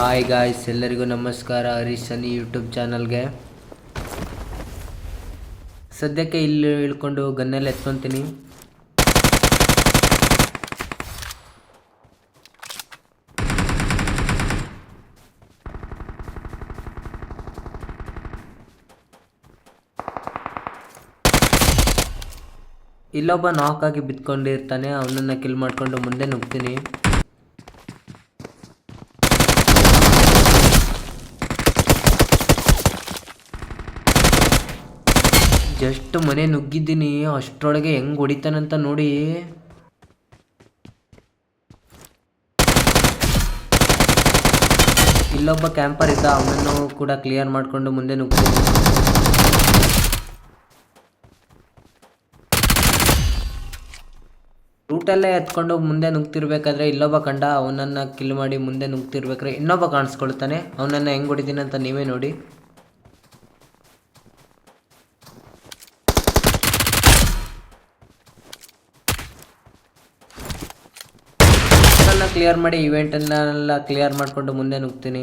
Hi guys ಎಲ್ಲರಿಗೂ ನಮಸ್ಕಾರ. ಹರೀಶ್ ಸನಿ YouTube ಚಾನಲ್ಗೆ ಸದ್ಯಕ್ಕೆ ಇಲ್ಲಿ ಇಳ್ಕೊಂಡು ಗನ್ನೆಲ್ಲ ಎತ್ಕೊತೀನಿ. ಇಲ್ಲೊಬ್ಬ ನಾಕ್ ಆಗಿ ಬಿತ್ಕೊಂಡಿರ್ತಾನೆ. ಅವನನ್ನು ಕಿಲ್ ಮಾಡಿಕೊಂಡು ಮುಂದೆ ನುಗ್ತೀನಿ. ಜಸ್ಟ್ ಮನೆ ನುಗ್ಗಿದ್ದೀನಿ, ಅಷ್ಟರೊಳಗೆ ಹೆಂಗ್ ಹೊಡಿತಾನಂತ ನೋಡಿ. ಇಲ್ಲೊಬ್ಬ ಕ್ಯಾಂಪರ್ ಇದ್ದ, ಅವನನ್ನು ಕೂಡ ಕ್ಲಿಯರ್ ಮಾಡಿಕೊಂಡು ಮುಂದೆ ನುಗ್ಗಿ ರೂಟಲ್ಲೇ ಎತ್ಕೊಂಡು ಮುಂದೆ ನುಗ್ತಿರ್ಬೇಕಾದ್ರೆ ಇಲ್ಲೊಬ್ಬ ಕಂಡ, ಅವನನ್ನು ಕಿಲ್ ಮಾಡಿ ಮುಂದೆ ನುಗ್ತಿರ್ಬೇಕಾದ್ರೆ ಇನ್ನೊಬ್ಬ ಕಾಣಿಸ್ಕೊಳ್ತಾನೆ. ಅವನನ್ನು ಹೆಂಗೆ ಹೊಡಿತೀನಿ ಅಂತ ನೀವೇ ನೋಡಿ. ಕ್ಲಿಯರ್ ಮಾಡಿ ಇವೆಂಟನ್ನೆಲ್ಲ ಕ್ಲಿಯರ್ ಮಾಡಿಕೊಂಡು ಮುಂದೆ ನುಗ್ತೀನಿ.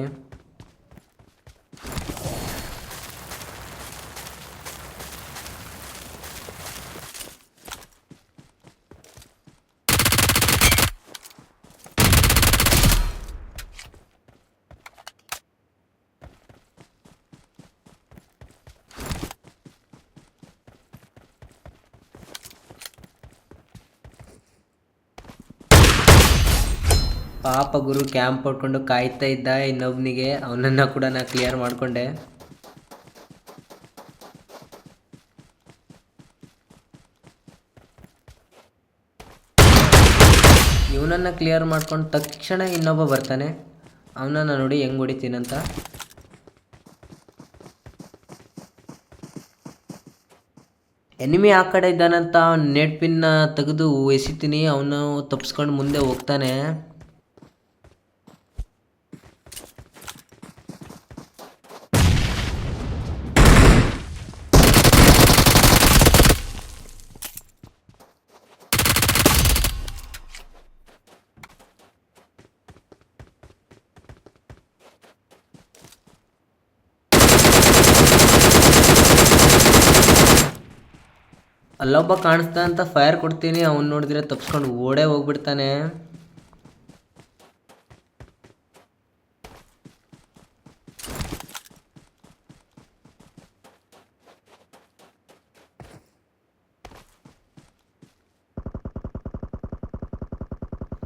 ಪಾಪ ಗುರು ಕ್ಯಾಂಪ್ ಹೊಡ್ಕೊಂಡು ಕಾಯ್ತಾ ಇದ್ದ, ಇನ್ನೊಬ್ನಿಗೆ ಅವನನ್ನ ಕೂಡ ನಾ ಕ್ಲಿಯರ್ ಮಾಡ್ಕೊಂಡೆ. ಇವನನ್ನ ಕ್ಲಿಯರ್ ಮಾಡ್ಕೊಂಡು ತಕ್ಷಣ ಇನ್ನೊಬ್ಬ ಬರ್ತಾನೆ. ಅವನನ್ನ ನೋಡಿ ಹೆಂಗ್ ಹೊಡಿತೀನಂತ. ಎನಿಮಿ ಆ ಕಡೆ ಇದ್ದಾನಂತ ನೆಟ್ ಪಿನ್ನ ತೆಗೆದು ಎಸಿತೀನಿ, ಅವನು ತಪ್ಪಿಸ್ಕೊಂಡು ಮುಂದೆ ಹೋಗ್ತಾನೆ. ಅಲ್ಲೊಬ್ಬ ಕಾಣಿಸ್ತಾ ಅಂತ ಫೈರ್ ಕೊಡ್ತೀನಿ, ಅವನು ನೋಡಿದ್ರೆ ತಪ್ಸ್ಕೊಂಡು ಓಡೇ ಹೋಗ್ಬಿಡ್ತಾನೆ.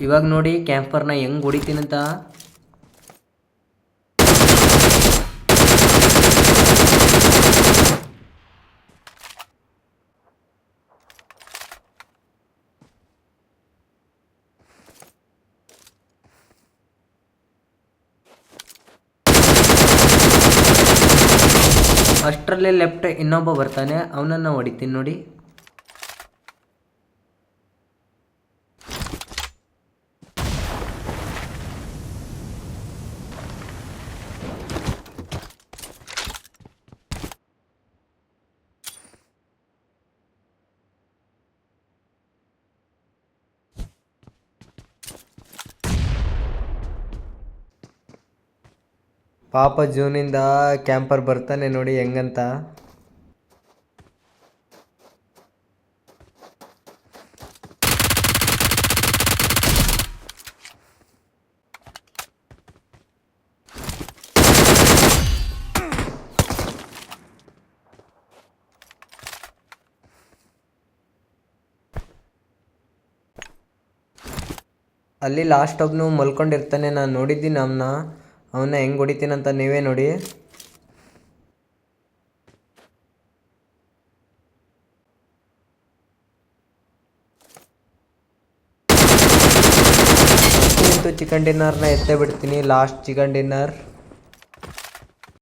ಇವಾಗ ನೋಡಿ ಕ್ಯಾಂಪರ್ನ ಹೆಂಗ್ ಹೊಡಿತೀನಂತ? ಅಷ್ಟರಲ್ಲೇ ಲೆಫ್ಟ್ ಇನ್ನೊಬ್ಬ ಬರ್ತಾನೆ ಅವನನ್ನು ಹೊಡಿತೀನಿ ನೋಡಿ. ಪಾಪ ಜೂನಿಂದ ಕ್ಯಾಂಪರ್ ಬರ್ತಾನೆ ನೋಡಿ ಹೆಂಗಂತ. ಅಲ್ಲಿ ಲಾಸ್ಟ್ ಒಬ್ನು ಮಲ್ಕೊಂಡಿರ್ತಾನೆ ನಾನು ನೋಡಿದ್ದೀನಿ ಅವನ್ನ ಅವನ್ನ ಹೆಂಗೆ ಹೊಡಿತೀನಂತ ನೀವೇ ನೋಡಿ. ಚಿಕನ್ ಡಿನ್ನರ್ನ ಎತ್ತೇ ಬಿಡ್ತೀನಿ ಲಾಸ್ಟ್ ಚಿಕನ್ ಡಿನ್ನರ್